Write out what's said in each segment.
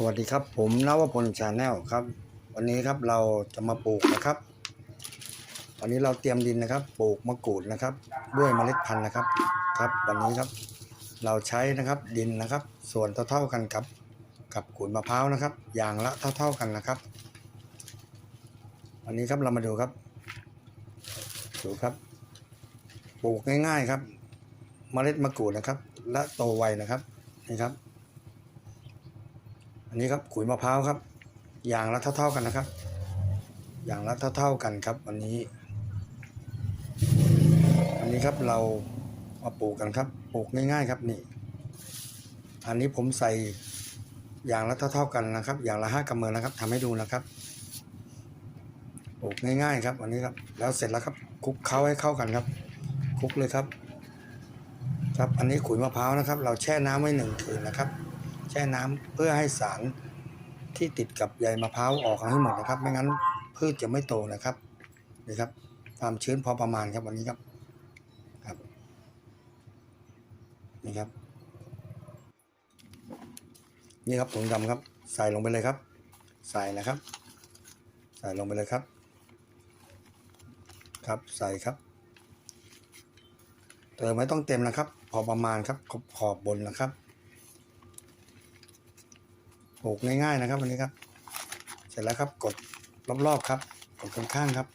สวัสดีครับ ผมนวพลชาแนลครับ วันนี้ครับเราจะมาปลูกนะครับ วันนี้เราเตรียมดินนะครับ ปลูกมะกรูดนะครับ ด้วยเมล็ดพันธุ์นะครับครับ วันนี้ครับ เราใช้นะครับดินนะครับ ส่วนเท่าๆกันกับ กับขูดมะพร้าวนะครับ อย่างละเท่า ๆกันนะครับ วันนี้ครับเรามาดูครับ ดูครับ ปลูกง่าย ๆครับ เมล็ดมะกรูดนะครับ และโตไวนะครับนี่ครับ อันนี้ครับขุยมะพร้าวครับ อย่างละเท่า ๆกันนะครับ อย่างละเท่า ๆกันครับวันนี้ อันนี้ครับเรามาปลูกกันครับ ปลูกง่ายๆครับนี่ อันนี้ผมใส่อย่างละเท่าๆกันนะครับ อย่างละห้ากำมือนะครับทำให้ดูนะครับปลูกง่ายๆครับวันนี้ครับ แล้วเสร็จแล้วครับคลุกเคล้าให้เข้ากันครับคลุกเลยครับ ครับอันนี้ขุยมะพร้าวนะครับ เราแช่น้ำไว้หนึ่งคืนนะครับ แช่น้ำเพื่อให้สารที่ติดกับใยมะพร้าวออกให้หมดนะครับ ไม่งั้นพืชจะไม่โตนะครับนี่ครับ ความชื้นพอประมาณครับวันนี้ครับครับนี่ครับ นี่ครับถุงดำครับ ใส่ลงไปเลยครับ ใส่นะครับ ใส่ลงไปเลยครับ ครับใส่ครับเติมไม่ต้องเต็มนะครับ พอประมาณครับขอบบนนะครับ ปลูกง่ายๆนะครับวันนี้ครับ เสร็จแล้วครับกดรอบๆครับกดข้างๆครับ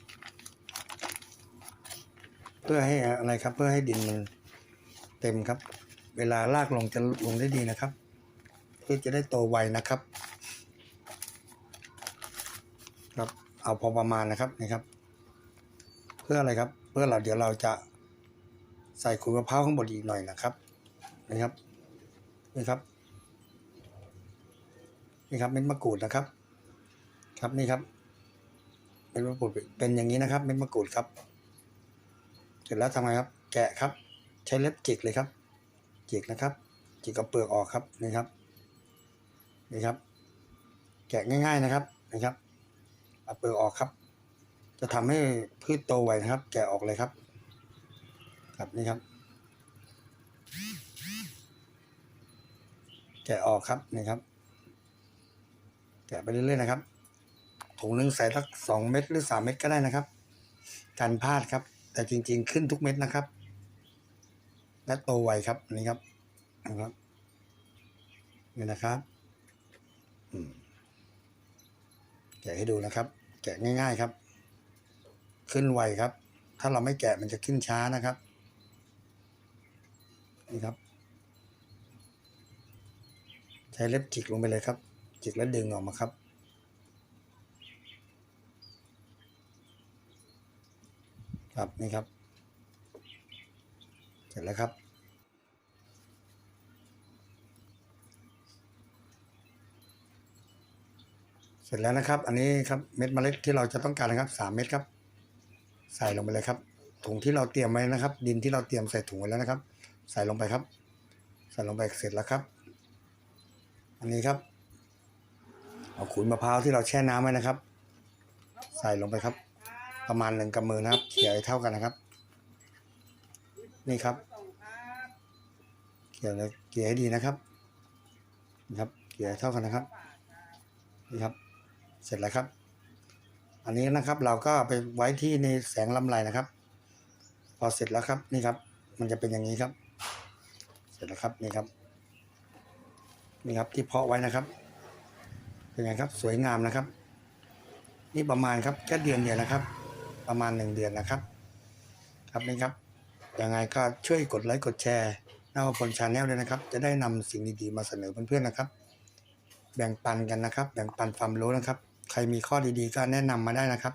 เพื่อให้อะไรครับ เพื่อให้ดินมันเต็มครับ เวลาลากลงจะลงได้ดีนะครับ เพื่อจะได้โตไวนะครับ ครับเอาพอประมาณนะครับนี่ครับ เพื่ออะไรครับ เพื่อเราเดี๋ยวเราจะใส่ขุยมะพร้าวข้างบนอีกหน่อยนะครับ นะครับนี่ครับ นี่ครับเม็ดมะกรูดนะครับ ครับนี่ครับเม็ดมะกรูดเป็นอย่างนี้นะครับ เม็ดมะกรูดครับ เสร็จแล้วทำไงครับ แกะครับ ใช้เล็บจิกเลยครับ จิกนะครับ จิกกับเปลือกออกครับนี่ครับนี่ครับ แกะง่าย ๆนะครับนะครับเอาเปลือกออกครับ จะทำให้พืชโตไวนะครับ แกะออกเลยครับ ครับนี่ครับ แกะออกครับนี่ครับะไปเรื่อยๆนะครับถุงหนึ่งใส่สักสองเม็ดหรือสามเม็ดก็ได้นะครับกันพลาดครับ แต่จริง ๆ ขึ้นทุกเม็ดนะครับ และโตไวครับอันนี่ครับนะครับนี่นะครับแกะให้ดูนะครับ แกะง่าย ๆครับ ขึ้นไวครับ ถ้าเราไม่แกะมันจะขึ้นช้านะครับนี่ครับ ใช้เล็บจิกลงไปเลยครับ จิกแล้วดึงออกมาครับ ครับนี่ครับ เสร็จแล้วครับ เสร็จแล้วนะครับ อันนี้ครับเม็ดเมล็ดที่เราจะต้องการนะครับสามเม็ดครับ ใส่ลงไปเลยครับ ถุงที่เราเตรียมไว้นะครับ ดินที่เราเตรียมใส่ถุงไว้แล้วนะครับ ใส่ลงไปครับ ใส่ลงไปเสร็จแล้วครับ อันนี้ครับ เอาขุยมะพร้าวที่เราแช่น้ำไว้นะครับ ใส่ลงไปครับ ประมาณหนึ่งกำมือนะครับเขี่ยให้เท่ากันนะครับ นี่ครับเขี่ยเลยเขี่ยให้ดีนะครับนี่ครับเขี่ยเท่ากันนะครับนี่ครับ เสร็จแล้วครับ อันนี้นะครับเราก็ไปไว้ที่ในแสงลำไรนะครับ พอเสร็จแล้วครับนี่ครับ มันจะเป็นอย่างนี้ครับ เสร็จแล้วครับนี่ครับ นี่ครับที่เพาะไว้นะครับ เป็นไงครับสวยงามนะครับ นี่ประมาณครับแค่เดือนเดียวนะครับ ประมาณหนึ่งเดือนนะครับ ครับนี่ครับยังไงก็ช่วยกดไลค์กดแชร์หน้าวพลชาแนลด้วยนะครับ จะได้นำสิ่งดีๆมาเสนอเพื่อนๆนะครับ แบ่งปันกันนะครับ แบ่งปันความรู้นะครับ ใครมีข้อดีๆก็แนะนำมาได้นะครับ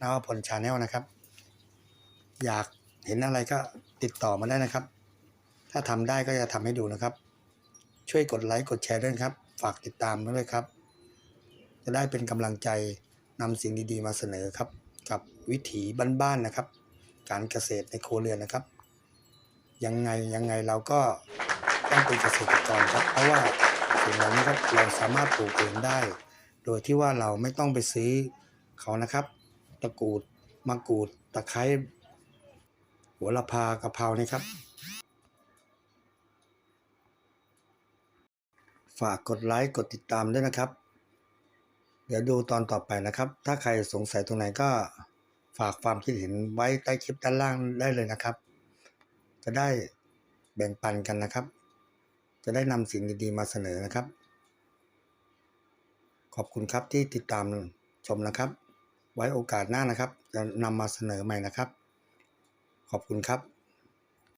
นาวพลชาแนลนะครับ อยากเห็นอะไรก็ติดต่อมาได้นะครับ ถ้าทำได้ก็จะทำให้ดูนะครับ ช่วยกดไลค์กดแชร์ด้วยครับ ฝากติดตามด้วยครับ จะได้เป็นกำลังใจนำสิ่งดีๆ มาเสนอครับ กับวิถีบ้านๆนะครับ การเกษตรในครัวเรือนนะครับ ยังไงยังไงเราก็ต้องเป็นเกษตรกรครับ เพราะว่าสิ่งเหล่านี้ครับเราสามารถปลูกเองได้ โดยที่ว่าเราไม่ต้องไปซื้อเขานะครับ ตะกรูดมะกรูดตะไคร้หัวละพากะเพรานี่ครับ ฝากกดไลค์กดติดตามด้วยนะครับ เดี๋ยวดูตอนต่อไปนะครับ ถ้าใครสงสัยตรงไหนก็ฝากความคิดเห็นไว้ใต้คลิปด้านล่างได้เลยนะครับ จะได้แบ่งปันกันนะครับ จะได้นำสิ่งดีๆมาเสนอนะครับ ขอบคุณครับที่ติดตามชมนะครับ ไว้โอกาสหน้านะครับ จะนำมาเสนอใหม่นะครับ ขอบคุณครับ